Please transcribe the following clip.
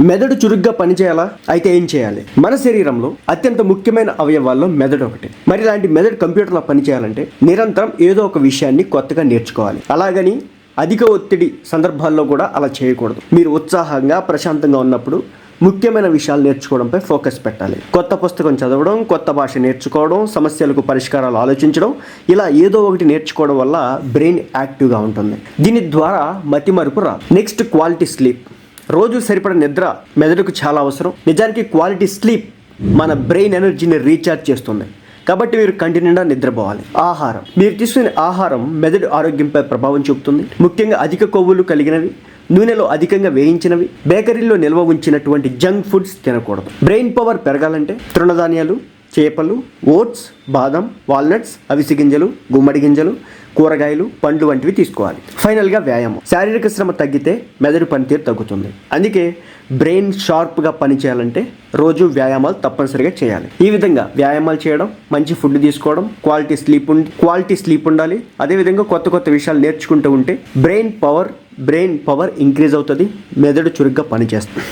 మెదడు చురుగ్గా పనిచేయాలా? అయితే ఏం చేయాలి? మన శరీరంలో అత్యంత ముఖ్యమైన అవయవాల్లో మెదడు ఒకటి. మరి ఇలాంటి మెదడు కంప్యూటర్లో పనిచేయాలంటే నిరంతరం ఏదో ఒక విషయాన్ని కొత్తగా నేర్చుకోవాలి. అలాగని అధిక ఒత్తిడి సందర్భాల్లో కూడా అలా చేయకూడదు. మీరు ఉత్సాహంగా ప్రశాంతంగా ఉన్నప్పుడు ముఖ్యమైన విషయాలు నేర్చుకోవడంపై ఫోకస్ పెట్టాలి. కొత్త పుస్తకం చదవడం కొత్త భాష నేర్చుకోవడం సమస్యలకు పరిష్కారాలు ఆలోచించడం ఇలా ఏదో ఒకటి నేర్చుకోవడం వల్ల బ్రెయిన్ యాక్టివ్గా ఉంటుంది. దీని ద్వారా మతిమరుపు రాదు. Next quality sleep. రోజు సరిపడ నిద్ర మెదడుకు చాలా అవసరం. నిజానికి క్వాలిటీ స్లీప్ మన బ్రెయిన్ ఎనర్జీని రీఛార్జ్ చేస్తుంది. కాబట్టి మీరు కంటి నిండా నిద్రపోవాలి. ఆహారం. మీరు తీసుకునే ఆహారం మెదడు ఆరోగ్యంపై ప్రభావం చూపుతుంది. ముఖ్యంగా అధిక కొవ్వులు కలిగినవి నూనెలో అధికంగా వేయించినవి బేకరీలో నిల్వ ఉంచినటువంటి జంక్ ఫుడ్స్ తినకూడదు. బ్రెయిన్ పవర్ పెరగాలంటే తృణధాన్యాలు చేపలు ఓట్స్ బాదం వాల్నట్స్ అవిసి గింజలు గుమ్మడి గింజలు కూరగాయలు పండ్లు వంటివి తీసుకోవాలి. ఫైనల్గా వ్యాయామం. శారీరక శ్రమ తగ్గితే మెదడు పనితీరు తగ్గుతుంది. అందుకే బ్రెయిన్ షార్ప్గా పనిచేయాలంటే రోజు వ్యాయామాలు తప్పనిసరిగా చేయాలి. ఈ విధంగా వ్యాయామాలు చేయడం మంచి ఫుడ్ తీసుకోవడం క్వాలిటీ స్లీప్ ఉండి క్వాలిటీ స్లీప్ ఉండాలి. అదేవిధంగా కొత్త కొత్త విషయాలు నేర్చుకుంటూ ఉంటే brain power brain power increase అవుతుంది మెదడు చురుగ్గా పనిచేస్తుంది.